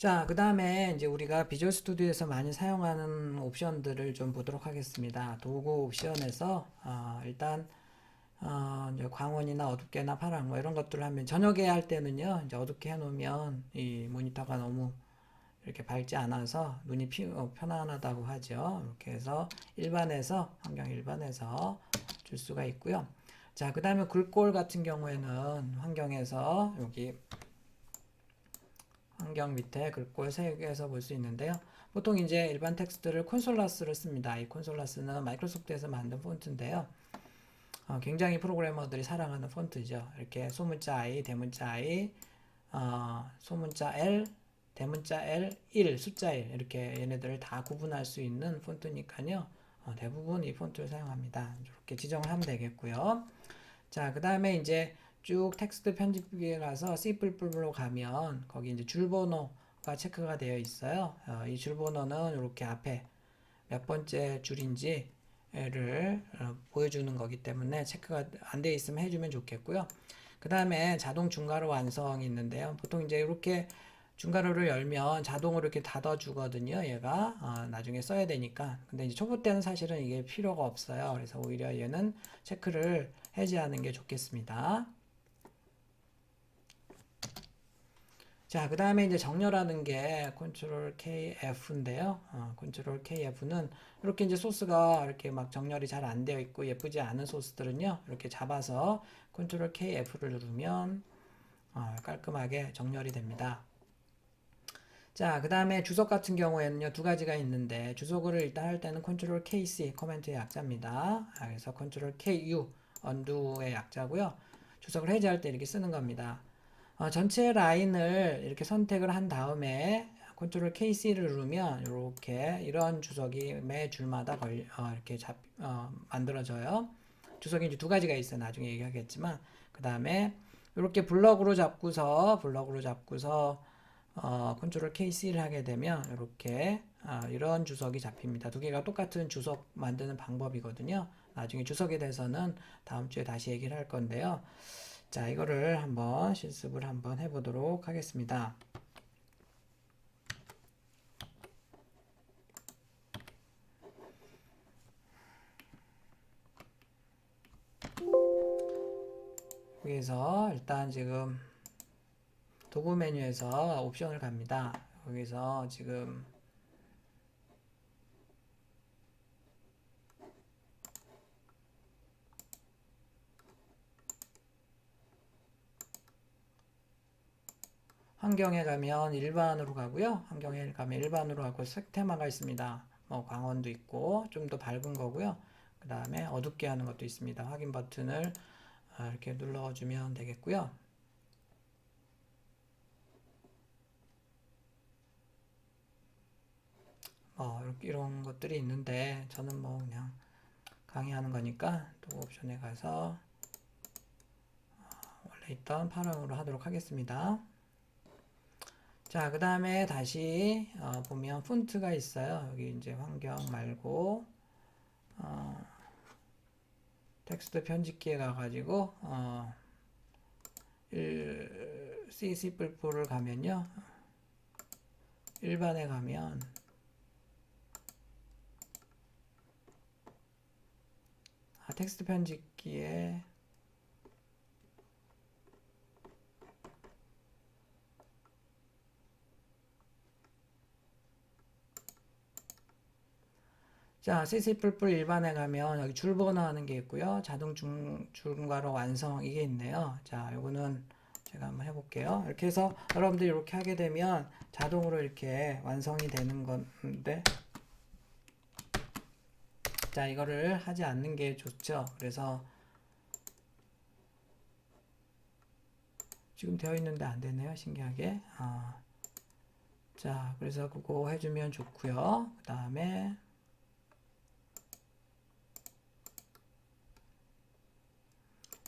자, 그 다음에 이제 우리가 비주얼 스튜디오에서 많이 사용하는 옵션들을 좀 보도록 하겠습니다. 도구 옵션에서 어, 일단 어, 이제 광원이나 어둡게나 파랑 뭐 이런 것들을 하면 저녁에 할 때는요, 이제 어둡게 해놓으면 이 모니터가 너무 이렇게 밝지 않아서 눈이 피, 어, 편안하다고 하죠. 이렇게 해서 일반에서 환경 일반에서 줄 수가 있고요. 자, 그 다음에 글꼴 같은 경우에는 환경에서 여기 환경 밑에 글꼴 색에서 볼 수 있는데요. 보통 이제 일반 텍스트를 콘솔라스를 씁니다. 이 콘솔라스는 마이크로소프트에서 만든 폰트인데요. 어, 굉장히 프로그래머들이 사랑하는 폰트죠. 이렇게 소문자 I, 대문자 I, 어, 소문자 L, 대문자 L, 1, 숫자 1 이렇게 얘네들을 다 구분할 수 있는 폰트니까요. 어, 대부분 이 폰트를 사용합니다. 이렇게 지정을 하면 되겠고요. 자, 그 다음에 이제 쭉 텍스트 편집기에 가서 C++로 가면 거기 이제 줄번호가 체크가 되어 있어요. 어, 이 줄번호는 이렇게 앞에 몇 번째 줄인지를 어, 보여주는 거기 때문에 체크가 안 되어 있으면 해주면 좋겠고요. 그 다음에 자동 중괄호 완성이 있는데요. 보통 이제 이렇게 중괄호를 열면 자동으로 이렇게 닫아주거든요. 얘가 어, 나중에 써야 되니까. 근데 이제 초보 때는 사실은 이게 필요가 없어요. 그래서 오히려 얘는 체크를 해제하는 게 좋겠습니다. 자, 그 다음에 이제 정렬하는 게 컨트롤 KF인데요. 어, 컨트롤 KF는 이렇게 이제 소스가 이렇게 막 정렬이 잘 안 되어 있고 예쁘지 않은 소스들은요. 이렇게 잡아서 컨트롤 KF를 누르면 어, 깔끔하게 정렬이 됩니다. 자, 그 다음에 주석 같은 경우에는요, 두 가지가 있는데, 주석을 일단 할 때는 컨트롤 KC, 커맨드의 약자입니다. 아, 그래서 컨트롤 KU, 언두의 약자고요. 주석을 해제할 때 이렇게 쓰는 겁니다. 어, 전체 라인을 이렇게 선택을 한 다음에 컨트롤 KC를 누르면 이렇게 이런 주석이 매 줄마다 걸, 어, 이렇게 잡, 어, 만들어져요. 주석이 이제 두 가지가 있어요. 나중에 얘기하겠지만. 그 다음에 이렇게 블럭으로 잡고서, 블럭으로 잡고서, 어, 컨트롤 KC를 하게 되면 이렇게 아, 이런 주석이 잡힙니다. 두 개가 똑같은 주석 만드는 방법이거든요. 나중에 주석에 대해서는 다음 주에 다시 얘기를 할 건데요. 자, 이거를 한번 실습을 한번 해보도록 하겠습니다. 여기서 일단 지금 도구 메뉴에서 옵션을 갑니다. 여기서 지금 환경에 가면 일반으로 가고요. 환경에 가면 일반으로 가고 색 테마가 있습니다. 뭐 광원도 있고 좀 더 밝은 거고요. 그 다음에 어둡게 하는 것도 있습니다. 확인 버튼을 아, 이렇게 눌러주면 되겠고요. 어, 이런 것들이 있는데 저는 뭐 그냥 강의하는 거니까 또 옵션에 가서 어, 원래 있던 파랑으로 하도록 하겠습니다. 자, 그 다음에 다시 어, 보면 폰트가 있어요. 여기 이제 환경 말고 어, 텍스트 편집기에 가가지고 어, 일, CC 뿔뿔을 가면요. 일반에 가면 아, 텍스트 편집기에 자, CC 뿔뿔 일반에 가면 여기 줄 번호 하는 게 있고요. 자동 중, 중괄호 완성 이게 있네요. 자, 요거는 제가 한번 해볼게요. 이렇게 해서 여러분들이 이렇게 하게 되면 자동으로 이렇게 완성이 되는 건데 자, 이거를 하지 않는 게 좋죠. 그래서 지금 되어 있는데 안 되네요. 신기하게. 아, 자, 그래서 그거 해주면 좋고요. 그 다음에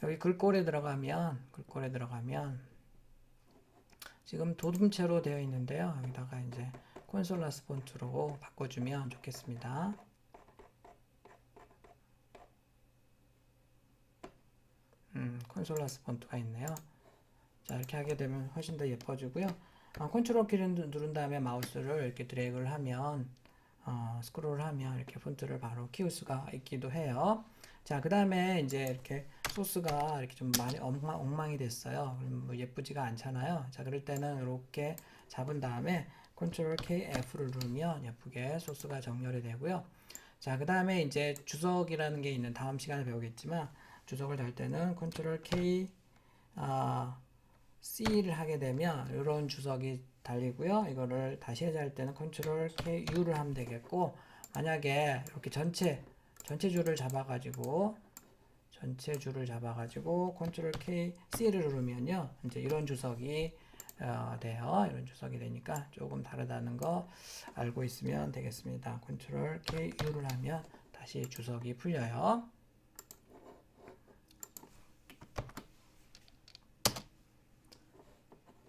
여기 글꼴에 들어가면 글꼴에 들어가면 지금 도둠체로 되어 있는데요. 여기다가 이제 콘솔라스 폰트로 바꿔주면 좋겠습니다. 음, 콘솔라스 폰트가 있네요. 자, 이렇게 하게 되면 훨씬 더 예뻐지고요. 어, 컨트롤 키를 누- 누른 다음에 마우스를 이렇게 드래그를 하면 어, 스크롤을 하면 이렇게 폰트를 바로 키울 수가 있기도 해요. 자, 그 다음에 이제 이렇게 소스가 이렇게 좀 많이 엉망, 엉망이 됐어요. 뭐 예쁘지가 않잖아요. 자, 그럴 때는 이렇게 잡은 다음에 컨트롤 KF를 누르면 예쁘게 소스가 정렬이 되고요. 자, 그 다음에 이제 주석이라는 게 있는 다음 시간에 배우겠지만 주석을 달 때는 컨트롤 K 아, C를 하게 되면 이런 주석이 달리고요. 이거를 다시 해제 할 때는 컨트롤 K U를 하면 되겠고 만약에 이렇게 전체 전체 줄을 잡아가지고 전체 줄을 잡아가지고 컨트롤 K C를 누르면요. 이제 이런 주석이 어, 돼요. 이런 주석이 되니까 조금 다르다는 거 알고 있으면 되겠습니다. 컨트롤 K U를 하면 다시 주석이 풀려요.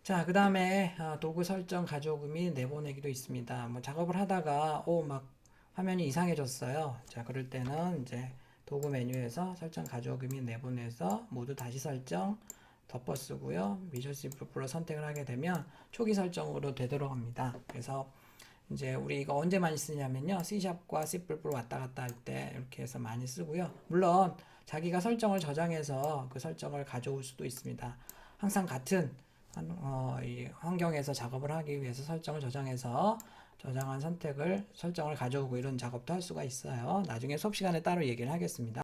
자, 그 다음에 도구 설정 가져오기 및 내보내기도 있습니다. 뭐 작업을 하다가 오 막 화면이 이상해졌어요. 자, 그럴 때는 이제 도구 메뉴에서 설정 가져오기 및 내보내서 모두 다시 설정 덮어쓰고요. 미션 C++ 선택을 하게 되면 초기 설정으로 되도록 합니다. 그래서 이제 우리 이거 언제 많이 쓰냐면요. C샵과 C++ 왔다 갔다 할 때 이렇게 해서 많이 쓰고요. 물론 자기가 설정을 저장해서 그 설정을 가져올 수도 있습니다. 항상 같은 한- 어, 이 환경에서 작업을 하기 위해서 설정을 저장해서 저장한 선택을 설정을 가져오고 이런 작업도 할 수가 있어요. 나중에 수업 시간에 따로 얘기를 하겠습니다.